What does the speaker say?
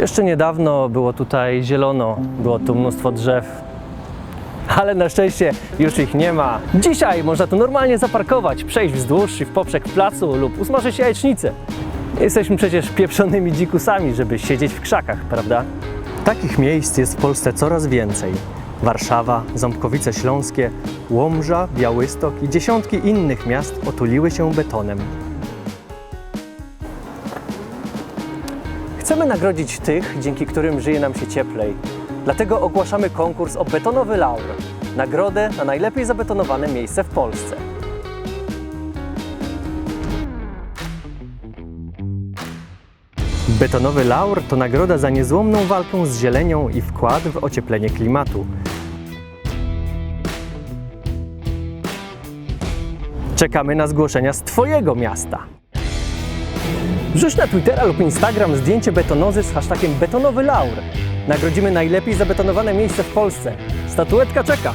Jeszcze niedawno było tutaj zielono, było tu mnóstwo drzew, ale na szczęście już ich nie ma. Dzisiaj można tu normalnie zaparkować, przejść wzdłuż i w poprzek placu lub usmażyć jajecznicę. Jesteśmy przecież pieprzonymi dzikusami, żeby siedzieć w krzakach, prawda? Takich miejsc jest w Polsce coraz więcej. Warszawa, Ząbkowice Śląskie, Łomża, Białystok i dziesiątki innych miast otuliły się betonem. Chcemy nagrodzić tych, dzięki którym żyje nam się cieplej. Dlatego ogłaszamy konkurs o betonowy laur. Nagrodę na najlepiej zabetonowane miejsce w Polsce. Betonowy laur to nagroda za niezłomną walkę z zielenią i wkład w ocieplenie klimatu. Czekamy na zgłoszenia z Twojego miasta. Wrzuć na Twittera lub Instagram zdjęcie betonozy z hashtagiem betonowy laur. Nagrodzimy najlepiej zabetonowane miejsce w Polsce. Statuetka czeka.